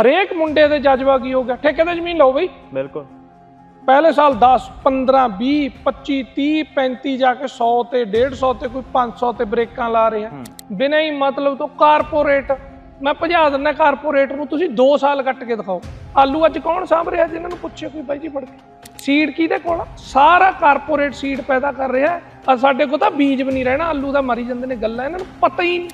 ਹਰੇਕ ਮੁੰਡੇ ਦੇ ਜਜ਼ਬਾ ਕੀ ਹੋ ਗਿਆ? ਠੇਕੇ ਤੇ ਜ਼ਮੀਨ ਲਓ ਬਈ। ਬਿਲਕੁਲ। ਪਹਿਲੇ ਸਾਲ 10 15 20 25 30 35 ਜਾ ਕੇ 100 ਤੇ 150 ਤੇ ਕੋਈ 500 ਤੇ ਬ੍ਰੇਕਾਂ ਲਾ ਰਿਹਾ। ਬਿਨਾਂ ਹੀ ਮਤਲਬ ਤੋਂ ਕਾਰਪੋਰੇਟ। ਮੈਂ ਭਜਾ ਦਿੰਦਾ ਕਾਰਪੋਰੇਟ ਨੂੰ ਤੁਸੀਂ 2 ਸਾਲ ਕੱਟ ਕੇ ਦਿਖਾਓ। ਆਲੂ ਅੱਜ ਕੌਣ ਸਾਂਭ ਰਿਹਾ? ਜਿਨ੍ਹਾਂ ਨੂੰ ਪੁੱਛੇ ਕੋਈ ਬਾਈ ਜੀ ਫੜ ਕੇ। ਸੀਡ ਕਿਹਦੇ ਕੋਲ? ਸਾਰਾ ਕਾਰਪੋਰੇਟ ਸੀਡ ਪੈਦਾ ਕਰ ਰਿਹਾ ਆ ਸਾਡੇ ਕੋਲ ਤਾਂ ਬੀਜ ਵੀ ਨਹੀਂ ਰਹਿਣਾ। ਆਲੂ ਦਾ ਮਰੀ ਜਾਂਦੇ ਨੇ ਗੱਲਾਂ ਇਹਨਾਂ ਨੂੰ ਪਤਾ ਹੀ ਨਹੀਂ।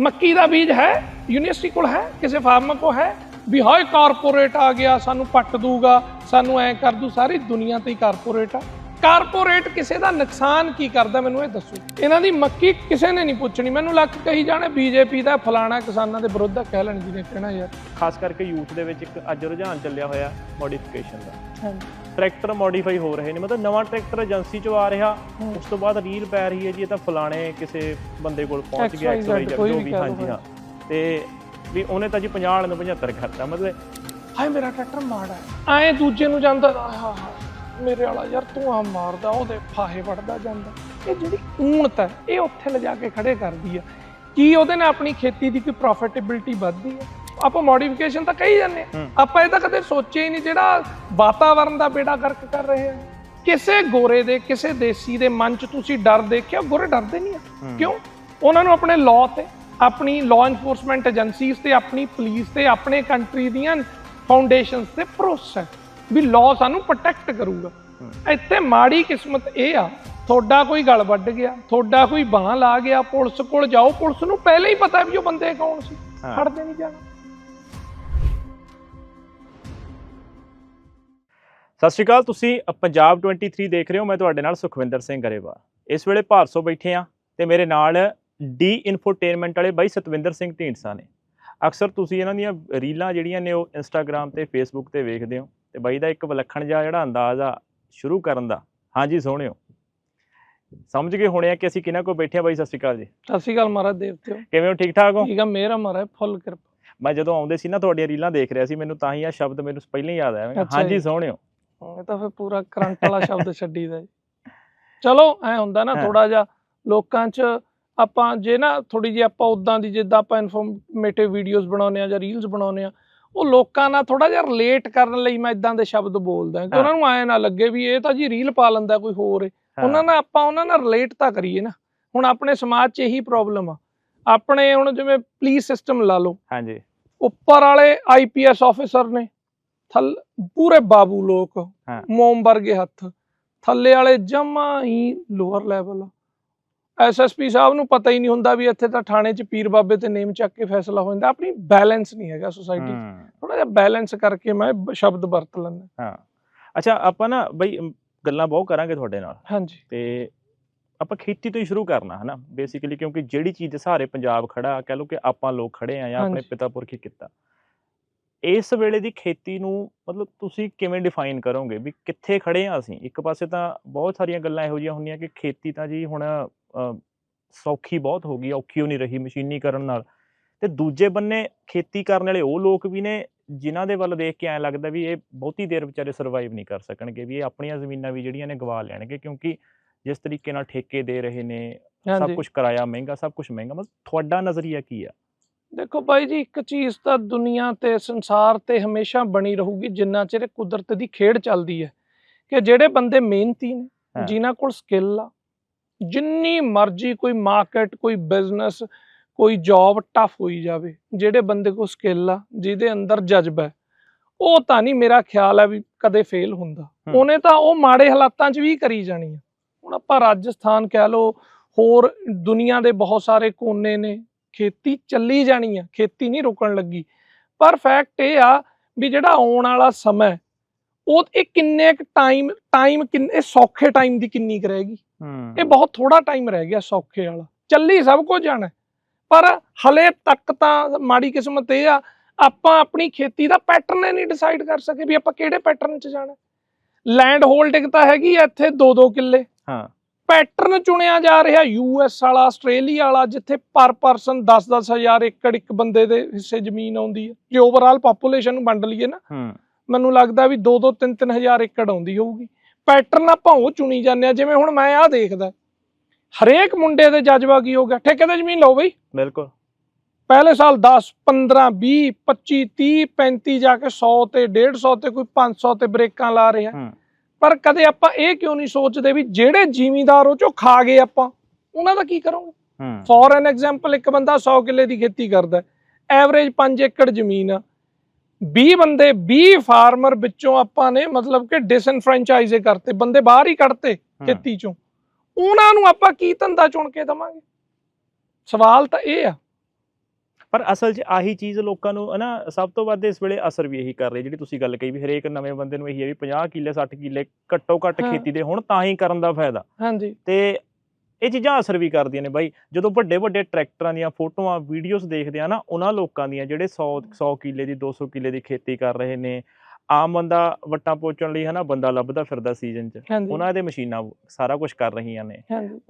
ਮੱਕੀ ਦਾ ਬੀਜ ਹੈ ਯੂਨੀਵਰਸਿਟੀ ਕੋਲ ਹੈ ਕਿਸੇ ਫਾਰਮਰ ਕੋਲ ਹੈ। ਵੀ ਹਾਏ ਕਾਰਪੋਰੇਟ ਆ ਗਿਆ ਸਾਨੂੰ ਪੱਟ ਦੂਗਾ ਸਾਨੂੰ ਐ ਕਰ ਦੂ ਸਾਰੀ ਦੁਨੀਆ ਤੇ ਹੀ ਕਾਰਪੋਰੇਟ ਆ। ਕਾਰਪੋਰੇਟ ਕਿਸੇ ਦਾ ਨੁਕਸਾਨ ਕੀ ਕਰਦਾ ਮੈਨੂੰ ਇਹ ਦੱਸੋ। ਇਹਨਾਂ ਦੀ ਮੱਕੀ ਕਿਸੇ ਨੇ ਨਹੀਂ ਪੁੱਛਣੀ। ਮੈਨੂੰ ਲੱਗ ਕਹੀ ਜਾਣੇ ਬੀਜੇਪੀ ਦਾ ਫਲਾਣਾ ਕਿਸਾਨਾਂ ਦੇ ਵਿਰੁੱਧ ਕਹਿ ਲੈਣ ਜਿਹਨੇ ਕਹਿਣਾ ਯਾਰ। ਖਾਸ ਕਰਕੇ ਯੂਥ ਦੇ ਵਿੱਚ ਇੱਕ ਅੱਜ ਰੁਝਾਨ ਚੱਲਿਆ ਹੋਇਆ ਮੋਡੀਫਿਕੇਸ਼ਨ ਦਾ। ਟਰੈਕਟਰ ਮੋਡੀਫਾਈ ਹੋ ਰਹੇ ਨੇ। ਮਤਲਬ ਨਵਾਂ ਟਰੈਕਟਰ ਏਜੰਸੀ ਚੋਂ ਆ ਰਿਹਾ। ਉਸ ਤੋਂ ਬਾਅਦ ਰੀਲ ਪੈ ਰਹੀ ਹੈ ਜੀ ਇਹ ਤਾਂ ਫਲਾਣੇ ਕਿਸੇ ਬੰਦੇ ਕੋਲ ਪਹੁੰਚ ਗਿਆ ਕੋਈ ਜੋ ਵੀ ਹਾਂਜੀ ਹਾਂ। ਤੇ ਵੀ ਉਹਨੇ ਤਾਂ ਜੀ 50 ਵਾਲੇ ਨੂੰ 75 ਕਰਤਾ ਮਤਲਬ ਹਾਏ ਮੇਰਾ ਟਰੈਕਟਰ ਮਾੜਾ ਐ ਦੂਜੇ ਨੂੰ ਜਾਂਦਾ ਆਹ ਮੇਰੇ ਵਾਲਾ ਯਾਰ ਤੂੰ ਆ ਮਾਰਦਾ ਉਹਦੇ ਫਾਹੇ ਵੜਦਾ ਜਾਂਦਾ। ਇਹ ਜਿਹੜੀ ਊਣਤ ਹੈ ਇਹ ਉੱਥੇ ਲਿਜਾ ਕੇ ਖੜੇ ਕਰਦੀ ਆ। ਕੀ ਉਹਦੇ ਨਾਲ ਆਪਣੀ ਖੇਤੀ ਦੀ ਕੋਈ ਪ੍ਰੋਫਿਟੇਬਿਲਟੀ ਵੱਧਦੀ ਹੈ ਆਪਾਂ ਮੋਡੀਫਿਕੇਸ਼ਨ ਤਾਂ ਕਹੀ ਜਾਂਦੇ। ਹੂੰ। ਆਪਾਂ ਇਹ ਤਾਂ ਕਦੇ ਸੋਚਿਆ ਹੀ ਨਹੀਂ ਜਿਹੜਾ ਵਾਤਾਵਰਣ ਦਾ ਬੇੜਾ ਗਰਕ ਕਰ ਰਹੇ ਆ। ਕਿਸੇ ਗੋਰੇ ਦੇ ਕਿਸੇ ਦੇਸੀ ਦੇ ਮਨ 'ਚ ਤੁਸੀਂ ਡਰ ਦੇਖਿਆ? ਗੋਰੇ ਡਰਦੇ ਨਹੀਂ ਆ। ਕਿਉਂ? ਉਹਨਾਂ ਨੂੰ ਆਪਣੇ ਲਾਅ ਤੇ ਆਪਣੀ ਲਾਅ ਇਨਫੋਰਸਮੈਂਟ ਏਜੰਸੀਜ਼ ਤੇ ਆਪਣੀ ਪੁਲਿਸ ਤੇ ਆਪਣੇ ਕੰਟਰੀ ਦੀਆਂ ਫਾਊਂਡੇਸ਼ਨਸ ਤੇ ਭਰੋਸਾ ਹੈ ਵੀ ਲਾਅ ਸਾਨੂੰ ਪ੍ਰੋਟੈਕਟ ਕਰੂਗਾ। ਇੱਥੇ ਮਾੜੀ ਕਿਸਮਤ ਇਹ ਆ ਤੁਹਾਡਾ ਕੋਈ ਗਲ ਵੱਢ ਗਿਆ ਤੁਹਾਡਾ ਕੋਈ ਬਾਹ ਲਾ ਗਿਆ ਪੁਲਿਸ ਕੋਲ ਜਾਓ ਪੁਲਿਸ ਨੂੰ ਪਹਿਲਾਂ ਹੀ ਪਤਾ ਵੀ ਉਹ ਬੰਦੇ ਕੌਣ ਸੀ। ਫੜਦੇ ਨਹੀਂ ਜਾਣਾ ਸਤਿ ਸ਼੍ਰੀ ਅਕਾਲ ਤੁਸੀਂ ਪੰਜਾਬ 23 ਦੇਖ ਰਹੇ ਹੋ ਮੈਂ ਤੁਹਾਡੇ ਨਾਲ ਸੁਖਵਿੰਦਰ ਸਿੰਘ ਗਰੇਵਾਲ ਇਸ ਵੇਲੇ ਭਾਰਸੋ ਬੈਠੇ ਆ ਤੇ ਮੇਰੇ ਨਾਲ ਡੀ ਇਨਫੋਟੇਨਮੈਂਟ ਵਾਲੇ ਬਾਈ ਸਤਵਿੰਦਰ ਸਿੰਘ ਢੀਂਡਸਾ ਨੇ। ਅਕਸਰ ਤੁਸੀਂ ਇਹਨਾਂ ਦੀਆਂ ਰੀਲਾਂ ਜਿਹੜੀਆਂ ਨੇ ਉਹ ਇੰਸਟਾਗ੍ਰam ਤੇ ਫੇਸਬੁੱਕ ਤੇ ਵੇਖਦੇ ਹੋ ਤੇ ਬਾਈ ਦਾ ਇੱਕ ਵਿਲੱਖਣ ਜਿਹਾ ਜਿਹੜਾ ਅੰਦਾਜ਼ ਆ ਸ਼ੁਰੂ ਕਰਨ ਦਾ। ਹਾਂਜੀ ਸੋਹਣਿਓ ਸਮਝ ਗਏ ਹੋਣੇ ਆ ਕਿ ਅਸੀਂ ਕਿਹਨਾਂ ਕੋਲ ਬੈਠੇ ਆ ਬਾਈ ਸਤਿ ਸ਼੍ਰੀ ਅਕਾਲ ਜੀ। ਸਤਿ ਸ਼੍ਰੀ ਅਕਾਲ ਮਹਾਰਾਜ ਦੇਵਤਿਓ। ਕਿਵੇਂ ਹੋ ਠੀਕ ਠਾਕ ਹੋ? ਠੀਕ ਆ ਮੇਰਾ ਮਹਾਰਾਜ ਫੁੱਲ ਕਿਰਪਾ। ਮੈਂ ਜਦੋਂ ਆਉਂਦੇ ਸੀ ਨਾ ਤੁਹਾਡੀਆਂ ਰੀਲਾਂ ਦੇਖ ਰਿਹਾ ਸੀ ਮੈਨੂੰ ਤਾਂ ਹੀ ਆ ਸ਼ਬਦ ਮੈਨੂੰ ਪਹਿਲਾਂ ਹੀ ਯਾਦ ਆਇਆ। ਹਾਂਜੀ। ਸੋਹਣਿਓ ਇਹ ਤਾਂ ਫਿਰ ਪੂਰਾ ਕਰੰਟ ਵਾਲਾ ਸ਼ਬਦ ਛੱਡੀਦਾ ਜੀ। ਚਲੋ ਐ ਹੁੰਦਾ ਨਾ। ਥੋੜਾ ਜਿਹਾ ਲੋਕਾਂ 'ਚ ਆਪਾਂ ਜੇ ਨਾ ਥੋੜੀ ਜਿਹੀ ਆਪਾਂ ਉਦਾਂ ਦੀ ਜਿੱਦਾਂ ਆਪਾਂ ਇਨਫੋਰਮੇਟਿਵ ਵੀਡੀਓਜ਼ ਬਣਾਉਂਦੇ ਆ ਜਾਂ ਰੀਲਸ ਬਣਾਉਂਦੇ ਆ ਉਹ ਲੋਕਾਂ ਨਾਲ ਥੋੜਾ ਜਿਹਾ ਰਿਲੇਟ ਕਰਨ ਲਈ ਮੈਂ ਇਦਾਂ ਦੇ ਸ਼ਬਦ ਬੋਲਦਾ ਕਿ। ਉਹਨਾਂ ਨੂੰ ਐ ਨਾ ਲੱਗੇ ਵੀ ਇਹ ਤਾਂ ਜੀ ਰੀਲ ਪਾ ਲੈਂਦਾ ਕੋਈ ਹੋਰ। ਉਹਨਾਂ ਨਾਲ ਆਪਾਂ ਉਹਨਾਂ ਨਾਲ ਰਿਲੇਟ ਤਾਂ ਕਰੀਏ ਨਾ ਹੁਣ ਆਪਣੇ ਸਮਾਜ 'ਚ ਇਹੀ ਪ੍ਰੋਬਲਮ ਆ ਆਪਣੇ ਹੁਣ ਜਿਵੇਂ ਪੁਲਿਸ ਸਿਸਟਮ ਲਾ ਲਓ ਹਾਂਜੀ ਉੱਪਰ ਵਾਲੇ ਆਈਪੀਐਸ ਆਫੀਸਰ ਨੇ ਥੱਲ ਪੂਰੇ ਬਾਬੂ ਲੋਕ। ਮੋਮ ਵਰਗੇ ਹੱਥ ਥੱਲੇ ਵਾਲੇ ਜਮਾ ਹੀ ਲੋਅਰ ਲੈਵਲ ਐਸਐਸਪੀ ਸਾਹਿਬ ਨੂੰ ਪਤਾ ਹੀ ਨਹੀਂ ਹੁੰਦਾ ਵੀ ਇੱਥੇ ਤਾਂ ਥਾਣੇ 'ਚ ਪੀਰ ਬਾਬੇ ਤੇ ਨੇਮ ਚੱਕ ਕੇ ਫੈਸਲਾ ਹੋ ਜਾਂਦਾ। ਆਪਣੀ ਬੈਲੈਂਸ ਨਹੀਂ ਹੈਗਾ ਸੋਸਾਇਟੀ 'ਚ। ਥੋੜਾ ਜਿਹਾ ਬੈਲੈਂਸ ਕਰਕੇ ਮੈਂ ਸ਼ਬਦ ਵਰਤ ਲੈਂਦਾ। ਹਾਂ। ਅੱਛਾ ਆਪਾਂ ਨਾ ਬਈ ਗੱਲਾਂ ਬਹੁਤ ਕਰਾਂਗੇ ਤੁਹਾਡੇ ਨਾਲ। ਹਾਂਜੀ। ਤੇ ਆਪਾਂ ਖੇਤੀ ਤੋਂ ਹੀ ਸ਼ੁਰੂ ਕਰਨਾ ਹੈ ਨਾ ਬੇਸਿਕਲੀ ਕਿਉਂਕਿ ਜਿਹੜੀ ਚੀਜ਼ ਦੇ ਸਹਾਰੇ ਪੰਜਾਬ ਖੜਾ ਕਹ ਲਓ ਕਿ ਆਪਾਂ ਲੋਕ ਖੜੇ ਆ ਜਾਂ ਆਪਣੇ। ਪਿਤਾ ਪੁਰਖੀ ਕੀਤਾ। ਇਸ ਵੇਲੇ ਦੀ ਖੇਤੀ ਨੂੰ ਮਤਲਬ ਤੁਸੀਂ ਕਿਵੇਂ ਡਿਫਾਈਨ ਕਰੋਗੇ? ਵੀ ਕਿੱਥੇ ਖੜੇ ਆ ਅਸੀਂ? ਇੱਕ ਪਾਸੇ ਤਾਂ ਬਹੁਤ ਸਾਰੀਆਂ ਗੱਲਾਂ ਇਹੋ ਜਿਹੀਆਂ ਹੁੰਦੀਆਂ ਕਿ ਖੇਤੀ ਤਾਂ ਜੀ ਹੁਣ ਸੌਖੀ ਬਹੁਤ ਹੋ ਗਈ ਔਖੀ ਹੋ ਨਹੀਂ ਰਹੀ ਮਸ਼ੀਨੀਕਰਨ ਨਾਲ। ਤੇ ਦੂਜੇ ਬੰਨੇ ਖੇਤੀ ਕਰਨ ਵਾਲੇ ਉਹ ਲੋਕ ਵੀ ਨੇ ਜਿਨ੍ਹਾਂ ਦੇ ਵੱਲ ਦੇਖ ਕੇ ਐਂ ਲੱਗਦਾ ਵੀ ਇਹ ਬਹੁਤੀ ਦੇਰ ਵਿਚਾਰੇ ਸਰਵਾਈਵ ਨਹੀਂ ਕਰ ਸਕਣਗੇ ਵੀ ਇਹ ਆਪਣੀਆਂ ਜ਼ਮੀਨਾਂ ਵੀ ਜਿਹੜੀਆਂ ਨੇ ਗਵਾ ਲੈਣਗੇ ਕਿਉਂਕਿ ਜਿਸ ਤਰੀਕੇ ਨਾਲ ਠੇਕੇ ਦੇ ਰਹੇ ਨੇ ਸਭ ਕੁਝ ਕਿਰਾਇਆ ਮਹਿੰਗਾ ਸਭ ਕੁਝ ਮਹਿੰਗਾ ਮਤਲਬ ਤੁਹਾਡਾ ਨਜ਼ਰੀਆ ਕੀ ਆ? ਦੇਖੋ ਬਾਈ ਜੀ ਇੱਕ ਚੀਜ਼ ਤਾਂ ਦੁਨੀਆ ਤੇ ਸੰਸਾਰ ਤੇ ਹਮੇਸ਼ਾ ਬਣੀ ਰਹੂਗੀ ਜਿੰਨਾ ਚਿਰ ਕੁਦਰਤ ਦੀ ਖੇਡ ਚੱਲਦੀ ਹੈ। ਕਿ ਜਿਹੜੇ ਬੰਦੇ ਮਿਹਨਤੀ ਨੇ। ਜਿਨ੍ਹਾਂ ਕੋਲ ਸਕਿੱਲ ਆ ਜਿੰਨੀ ਮਰਜ਼ੀ ਕੋਈ ਮਾਰਕੀਟ ਕੋਈ ਬਿਜ਼ਨਸ ਕੋਈ ਜੌਬ ਟਫ ਹੋਈ ਜਾਵੇ ਜਿਹੜੇ ਬੰਦੇ ਕੋਲ ਸਕਿੱਲ ਆ ਜਿਹਦੇ ਅੰਦਰ ਜਜ਼ਬਾ ਹੈ ਉਹ ਤਾਂ ਨਹੀਂ ਮੇਰਾ ਖਿਆਲ ਹੈ ਵੀ ਕਦੇ ਫੇਲ ਹੁੰਦਾ। ਉਹਨੇ ਤਾਂ ਉਹ ਮਾੜੇ ਹਾਲਾਤਾਂ 'ਚ ਵੀ ਕਰੀ ਜਾਣੀ ਆ। ਹੁਣ ਆਪਾਂ ਰਾਜਸਥਾਨ ਕਹਿ ਲਓ ਹੋਰ ਦੁਨੀਆ ਦੇ ਬਹੁਤ ਸਾਰੇ ਕੋਨੇ ਨੇ ਖੇਤੀ ਚੱਲੀ ਜਾਣੀ ਆ ਖੇਤੀ ਨਹੀਂ ਰੁਕਣ ਲੱਗੀ। ਪਰ ਫੈਕਟ ਇਹ ਆ ਵੀ ਜਿਹੜਾ ਆਉਣ ਵਾਲਾ ਸਮਾਂ ਉਹ ਇਹ ਕਿੰਨੇ ਕੁ ਟਾਈਮ ਟਾਈਮ ਕਿੰਨੇ ਸੌਖੇ ਟਾਈਮ ਦੀ ਕਿੰਨੀ ਕੁ ਰਹੇਗੀ ਹੂੰ ਇਹ ਬਹੁਤ ਥੋੜਾ ਟਾਈਮ ਰਹਿ ਗਿਆ ਸੌਖੇ ਵਾਲਾ। ਚੱਲੀ ਸਭ ਕੁਝ ਜਾਣਾ। ਪਰ ਹਲੇ ਤੱਕ ਤਾਂ ਮਾੜੀ ਕਿਸਮਤ ਇਹ ਆ ਆਪਾਂ ਆਪਣੀ ਖੇਤੀ ਦਾ ਪੈਟਰਨ ਨਹੀਂ ਡਿਸਾਈਡ ਕਰ ਸਕੇ ਵੀ ਆਪਾਂ ਕਿਹੜੇ ਪੈਟਰਨ 'ਚ ਜਾਣਾ। ਲੈਂਡ ਹੋਲਡਿੰਗ ਤਾਂ ਹੈਗੀ ਆ ਇੱਥੇ 2-2 ਕਿੱਲੇ। ਹਾਂ। ਪੈਟਰਨ ਚੁਣਿਆ ਜਾ ਰਿਹਾ ਯੂਐਸ ਵਾਲਾ ਆਸਟ੍ਰੇਲੀਆ ਵਾਲਾ ਜਿੱਥੇ ਪਰ ਪਰਸਨ 10-10 ਹਜ਼ਾਰ ਏਕੜ ਇੱਕ ਬੰਦੇ ਦੇ ਹਿੱਸੇ ਜ਼ਮੀਨ ਆਉਂਦੀ ਹੈ ਜੇ ਓਵਰਆਲ ਪੋਪੂਲੇਸ਼ਨ ਨੂੰ ਵੰਡ ਲਈਏ ਨਾ ਹੂੰ। ਮੈਨੂੰ ਲੱਗਦਾ ਵੀ 2-2 3-3 ਹਜ਼ਾਰ ਏਕੜ ਆਉਂਦੀ ਹੋਊਗੀ। ਪੈਟਰਨ ਆਪਾਂ ਉਹ ਚੁਣੀ ਜਾਂਦੇ ਆ ਜਿਵੇਂ ਹੁਣ ਮੈਂ ਆਹ ਦੇਖਦਾ। ਹਰੇਕ ਮੁੰਡੇ ਦੇ ਜਜ਼ਬਾ ਕੀ ਹੋ ਗਿਆ? ਠੇਕੇ ਤੇ ਜ਼ਮੀਨ ਲਓ ਬਈ। ਬਿਲਕੁਲ। ਪਹਿਲੇ ਸਾਲ 10 15 20 25 30 35 ਜਾ ਕੇ 100 ਤੇ 150 ਤੇ ਕੋਈ 500 ਤੇ ਬ੍ਰੇਕਾਂ ਲਾ ਰਿਹਾ ਪਰ ਕਦੇ ਆਪਾਂ ਇਹ ਕਿਉਂ ਨਹੀਂ ਸੋਚਦੇ ਵੀ ਜਿਹੜੇ ਜ਼ਿਮੀਂਦਾਰ ਉਹ ਚੋਂ ਖਾ ਗਏ ਆਪਾਂ ਉਹਨਾਂ ਦਾ ਕੀ ਕਰੋਗੇ? ਫੋਰ ਐਨ ਐਗਜ਼ਾਮਪਲ ਇੱਕ ਬੰਦਾ 100 ਕਿੱਲੇ ਦੀ ਖੇਤੀ ਕਰਦਾ। ਐਵਰੇਜ 5 ਏਕੜ ਜ਼ਮੀਨ ਆ। 20 ਬੰਦੇ 20 ਫਾਰਮਰ ਵਿੱਚੋਂ ਆਪਾਂ ਨੇ ਮਤਲਬ ਕਿ ਡਿਸਨਫਰੈਂਚਾਈਜ਼ੇ ਕਰਤੇ ਬੰਦੇ ਬਾਹਰ ਹੀ ਕੱਢਤੇ ਖੇਤੀ ਚੋਂ। ਉਹਨਾਂ ਨੂੰ ਆਪਾਂ ਕੀ ਧੰਦਾ ਚੁਣ ਕੇ ਦਵਾਂਗੇ? ਸਵਾਲ ਤਾਂ ਇਹ ਆ। ਪਰ ਅਸਲ 'ਚ ਆਹੀ ਚੀਜ਼ ਲੋਕਾਂ ਨੂੰ ਹਨਾ ਸਭ ਤੋਂ ਵੱਧ ਇਸ ਵੇਲੇ ਅਸਰ ਵੀ ਇਹੀ ਕਰ ਰਹੀ ਜਿਹੜੀ ਤੁਸੀਂ ਗੱਲ ਕਹੀ ਵੀ ਹਰੇਕ ਨਵੇਂ ਬੰਦੇ ਨੂੰ ਇਹੀ ਹੈ ਵੀ 50 ਕਿੱਲੇ 60 ਕਿੱਲੇ ਘੱਟੋ ਘੱਟ। ਖੇਤੀ ਦੇ ਹੁਣ ਤਾਂ ਹੀ ਕਰਨ ਦਾ ਫਾਇਦਾ। ਹਾਂਜੀ। ਤੇ ਇਹ ਚੀਜ਼ਾਂ ਅਸਰ ਵੀ ਕਰਦੀਆਂ ਨੇ ਬਾਈ। ਜਦੋਂ ਵੱਡੇ ਵੱਡੇ ਟਰੈਕਟਰਾਂ ਦੀਆਂ ਫੋਟੋਆਂ ਵੀਡੀਓਜ਼ ਦੇਖਦੇ ਆ ਨਾ, ਉਹਨਾਂ ਲੋਕਾਂ ਦੀਆਂ ਜਿਹੜੇ 100 100 ਕਿੱਲੇ ਦੀ 200 ਕਿੱਲੇ ਦੀ ਖੇਤੀ ਕਰ ਰਹੇ ਨੇ ਆਮ ਬੰਦਾ ਵੱਟਾਂ ਪੋਚਣ ਲਈ ਹਨਾ ਬੰਦਾ ਲੱਭਦਾ ਫਿਰਦਾ ਸੀਜ਼ਨ 'ਚ। ਉਹਨਾਂ ਦੇ ਮਸ਼ੀਨਾਂ ਸਾਰਾ ਕੁਝ ਕਰ ਰਹੀਆਂ ਨੇ।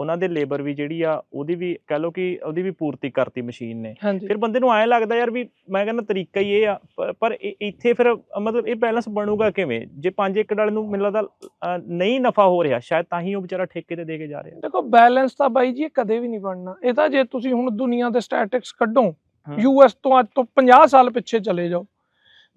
ਉਹਨਾਂ ਦੇ ਲੇਬਰ ਵੀ ਜਿਹੜੀ ਆ ਉਹਦੀ ਵੀ ਕਹ ਲਓ ਕਿ ਉਹਦੀ ਵੀ ਪੂਰਤੀ ਕਰਤੀ ਮਸ਼ੀਨ ਨੇ। ਫਿਰ ਬੰਦੇ ਨੂੰ ਐਂ ਲੱਗਦਾ ਯਾਰ ਵੀ ਮੈਂ ਕਹਿੰਦਾ ਤਰੀਕਾ ਹੀ ਇਹ ਆ ਪਰ ਇੱਥੇ ਫਿਰ ਮਤਲਬ ਇਹ ਬੈਲੈਂਸ ਬਣੂਗਾ ਕਿਵੇਂ? ਜੇ 5 ਏਕੜ ਵਾਲੇ ਨੂੰ ਮੈਨੂੰ ਲੱਗਦਾ ਨਹੀਂ ਨਫਾ ਹੋ ਰਿਹਾ ਸ਼ਾਇਦ ਤਾਂ ਹੀ ਉਹ ਵਿਚਾਰਾ ਠੇਕੇ ਤੇ ਦੇ ਕੇ ਜਾ ਰਿਹਾ। ਦੇਖੋ ਬੈਲੈਂਸ ਤਾਂ ਬਾਈ ਜੀ ਕਦੇ ਵੀ ਨਹੀਂ ਬਣਨਾ। ਇਹ ਤਾਂ ਜੇ ਤੁਸੀਂ ਹੁਣ ਦੁਨੀਆ ਦੇ ਸਟੈਟਿਕਸ ਕੱਢੋ। ਯੂਐਸ ਤੋਂ ਅੱਜ ਤੋਂ 50 ਸਾਲ ਪਿੱਛੇ ਚਲੇ ਜਾਓ।